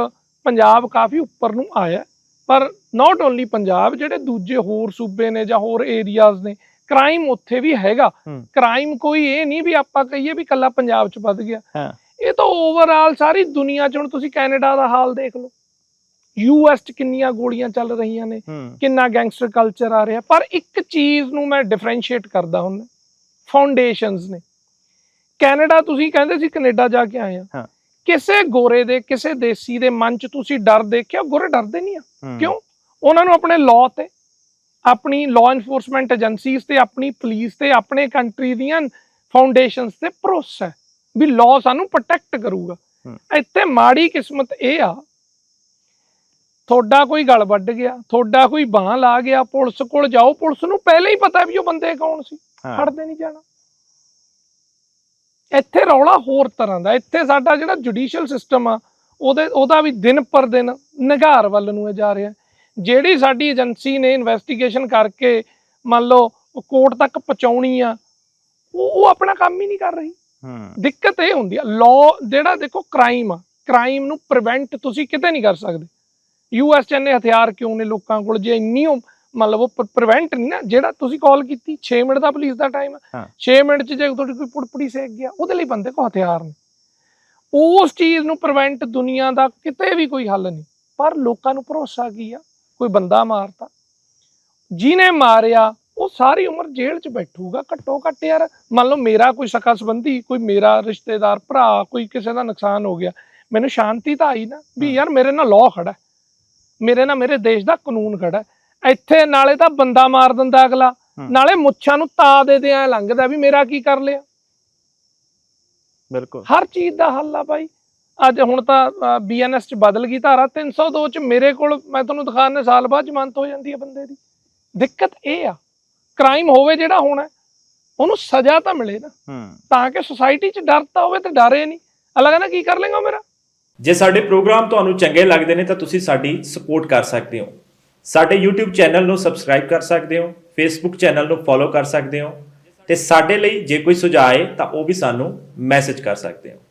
ਪੰਜਾਬ ਕਾਫੀ ਉੱਪਰ ਨੂੰ ਆਇਆ ਪਰ ਨਾਟ ਓਨਲੀ ਪੰਜਾਬ ਜਿਹੜੇ ਦੂਜੇ ਹੋਰ ਸੂਬੇ ਨੇ ਜਾਂ ਹੋਰ ਏਰੀਆਜ਼ ਨੇ ਕ੍ਰਾਈਮ ਉੱਥੇ ਵੀ ਹੈਗਾ। ਕ੍ਰਾਈਮ ਕੋਈ ਇਹ ਨਹੀਂ ਵੀ ਆਪਾਂ ਕਹੀਏ ਵੀ ਕੱਲਾ ਪੰਜਾਬ 'ਚ ਵੱਧ ਗਿਆ। ਇਹ ਤਾਂ ਓਵਰਆਲ ਸਾਰੀ ਦੁਨੀਆ 'ਚ ਹੁਣ ਤੁਸੀਂ ਕੈਨੇਡਾ ਦਾ ਹਾਲ ਦੇਖ ਲਓ। ਯੂਐਸ 'ਚ ਕਿੰਨੀਆਂ ਗੋਲੀਆਂ ਚੱਲ ਰਹੀਆਂ ਨੇ ਕਿੰਨਾ ਗੈਂਗਸਟਰ ਕਲਚਰ ਆ ਰਿਹਾ। ਪਰ ਇੱਕ ਚੀਜ਼ ਨੂੰ ਮੈਂ ਡਿਫਰੈਂਸ਼ੀਏਟ ਕਰਦਾ ਹੁੰਦਾ ਫਾਊਂਡੇਸ਼ਨਸ ਨੇ। ਕੈਨੇਡਾ ਤੁਸੀਂ ਕਹਿੰਦੇ ਸੀ ਕੈਨੇਡਾ ਜਾ ਕੇ ਆਏ ਆ। ਹਾਂ। ਕਿਸੇ ਗੋਰੇ ਦੇ ਕਿਸੇ ਦੇਸੀ ਦੇ ਮਨ 'ਚ ਤੁਸੀਂ ਡਰ ਦੇਖਿਆ? ਗੋਰੇ ਡਰਦੇ ਨਹੀਂ ਆ। ਕਿਉਂ? ਉਹਨਾਂ ਨੂੰ ਆਪਣੇ ਲਾਅ ਤੇ ਆਪਣੀ ਲਾਅ ਐਨਫੋਰਸਮੈਂਟ ਏਜੰਸੀਜ਼ ਤੇ ਆਪਣੀ ਪੁਲਿਸ ਤੇ ਆਪਣੇ ਕੰਟਰੀ ਦੀਆਂ ਫਾਊਂਡੇਸ਼ਨਸ ਤੇ ਭਰੋਸਾ ਵੀ ਲਾਅ ਸਾਨੂੰ ਪ੍ਰੋਟੈਕਟ ਕਰੂਗਾ। ਇੱਥੇ ਮਾੜੀ ਕਿਸਮਤ ਇਹ ਆ ਤੁਹਾਡਾ ਕੋਈ ਗਲ ਵੱਢ ਗਿਆ ਤੁਹਾਡਾ ਕੋਈ ਬਾਹ ਲਾ ਗਿਆ ਪੁਲਿਸ ਕੋਲ ਜਾਓ ਪੁਲਿਸ ਨੂੰ ਪਹਿਲਾਂ ਹੀ ਪਤਾ ਵੀ ਉਹ ਬੰਦੇ ਕੌਣ ਸੀ। ਫੜਦੇ ਨਹੀਂ ਜਾਣਾ। ਇੱਥੇ ਰੌਲਾ ਹੋਰ ਤਰ੍ਹਾਂ ਦਾ ਇੱਥੇ ਸਾਡਾ ਜਿਹੜਾ ਜੁਡੀਸ਼ੀਅਲ ਸਿਸਟਮ ਆ ਉਹਦੇ ਉਹਦਾ ਵੀ ਦਿਨ ਪਰ ਦਿਨ ਨਿਗਾਰ ਵੱਲ ਨੂੰ ਇਹ ਜਾ ਰਿਹਾ ਜਿਹੜੀ ਸਾਡੀ ਏਜੰਸੀ ਨੇ ਇਨਵੈਸਟੀਗੇਸ਼ਨ ਕਰਕੇ ਮੰਨ ਲਓ ਕੋਰਟ ਤੱਕ ਪਹੁੰਚਾਉਣੀ ਆ ਉਹ ਉਹ ਆਪਣਾ ਕੰਮ ਹੀ ਨਹੀਂ ਕਰ ਰਹੀ। ਹੂੰ। ਦਿੱਕਤ ਇਹ ਹੁੰਦੀ ਆ ਲਾਅ ਜਿਹੜਾ ਦੇਖੋ ਕ੍ਰਾਈਮ ਆ ਕ੍ਰਾਈਮ ਨੂੰ ਪ੍ਰੀਵੈਂਟ ਤੁਸੀਂ ਕਿਤੇ ਨਹੀਂ ਕਰ ਸਕਦੇ। ਯੂਐਸ ਚ ਇੰਨੇ ਹਥਿਆਰ ਕਿਉਂ ਨੇ ਲੋਕਾਂ ਕੋਲ? ਜੇ ਇੰਨੀ ਮਤਲਬ ਉਹ ਪ੍ਰੀਵੈਂਟ ਨਹੀਂ ਨਾ ਜਿਹੜਾ ਤੁਸੀਂ ਕਾਲ ਕੀਤੀ 6 ਮਿੰਟ ਦਾ ਪੁਲਿਸ ਦਾ ਟਾਈਮ ਹਾਂ। 6 ਮਿੰਟ ਚ ਜੇ ਤੁਹਾਡੀ ਕੋਈ ਪੁੜਪੜੀ ਸੇਕ ਗਿਆ ਉਹਦੇ ਲਈ ਬੰਦੇ ਕੋਲ ਹਥਿਆਰ ਨੇ ਉਸ ਚੀਜ਼ ਨੂੰ ਪ੍ਰੀਵੈਂਟ ਦੁਨੀਆ ਦਾ ਕਿਤੇ ਵੀ ਕੋਈ ਹੱਲ ਨਹੀਂ ਪਰ ਲੋਕਾਂ ਨੂੰ ਭਰੋਸਾ ਕੀ ਆ ਕੋਈ ਬੰਦਾ ਮਾਰਤਾ ਜਿਹਨੇ ਮਾਰਿਆ ਉਹ ਸਾਰੀ ਉਮਰ ਜੇਲ੍ਹ 'ਚ ਬੈਠੂਗਾ ਘੱਟੋ ਘੱਟ ਯਾਰ ਮੰਨ ਲਓ ਮੇਰਾ ਕੋਈ ਸਕਾ ਸੰਬੰਧੀ ਕੋਈ ਮੇਰਾ ਰਿਸ਼ਤੇਦਾਰ ਭਰਾ ਕੋਈ ਕਿਸੇ ਦਾ ਨੁਕਸਾਨ ਹੋ ਗਿਆ ਮੈਨੂੰ ਸ਼ਾਂਤੀ ਤਾਂ ਆਈ ਨਾ ਵੀ। ਯਾਰ ਮੇਰੇ ਨਾਲ ਲਾਅ ਖੜਾ। ਮੇਰੇ ਨਾਲ ਮੇਰੇ ਦੇਸ਼ ਦਾ ਕਾਨੂੰਨ ਖੜਾ। ਇੱਥੇ ਨਾਲੇ ਤਾਂ ਬੰਦਾ ਮਾਰ ਦਿੰਦਾ ਅਗਲਾ। ਨਾਲੇ ਮੁੱਛਾਂ ਨੂੰ ਤਾ ਦੇ ਦੇ ਐ ਲੰਘਦਾ ਵੀ ਮੇਰਾ ਕੀ ਕਰ ਲਿਆ। ਬਿਲਕੁਲ। ਹਰ ਚੀਜ਼ ਦਾ ਹੱਲ ਆ ਭਾਈ ਅੱਜ ਹੁਣ ਤਾਂ ਬੀਐਨਐਸ ਚ ਬਦਲ ਗਈ ਧਾਰਾ। 302 ਚ ਮੇਰੇ ਕੋਲ ਮੈਂ ਤੁਹਾਨੂੰ ਦਿਖਾਣੇ ਸਾਲ ਬਾਅਦ ਜ਼ਮਾਨਤ ਹੋ ਜਾਂਦੀ ਹੈ ਬੰਦੇ ਦੀ। ਦਿੱਕਤ ਇਹ ਆ ਕ੍ਰਾਈਮ ਹੋਵੇ ਜਿਹੜਾ ਹੋਣਾ ਉਹਨੂੰ ਸਜ਼ਾ ਤਾਂ ਮਿਲੇ ਨਾ। ਤਾਂ ਕਿ ਸੁਸਾਇਟੀ ਚ ਡਰ ਤਾਂ ਹੋਵੇ ਤੇ ਡਰੇ ਨਹੀਂ। ਅਲੱਗ ਨਾ ਕੀ ਕਰ ਲੇਗਾ ਮੇਰਾ? ਜੇ ਸਾਡੇ ਪ੍ਰੋਗਰਾਮ ਤੁਹਾਨੂੰ ਚੰਗੇ ਲੱਗਦੇ ਨੇ ਤਾਂ ਤੁਸੀਂ ਸਾਡੀ ਸਪੋਰਟ ਕਰ ਸਕਦੇ ਹੋ। ਸਾਡੇ YouTube ਚੈਨਲ ਨੂੰ ਸਬਸਕ੍ਰਾਈਬ ਕਰ ਸਕਦੇ ਹੋ, Facebook ਚੈਨਲ ਨੂੰ ਫੋਲੋ ਕਰ ਸਕਦੇ ਹੋ ਤੇ ਸਾਡੇ ਲਈ ਜੇ ਕੋਈ ਸੁਝਾਅ ਹੈ ਤਾਂ ਉਹ ਵੀ ਸਾਨੂੰ ਮੈਸੇਜ ਕਰ ਸਕਦੇ ਹੋ।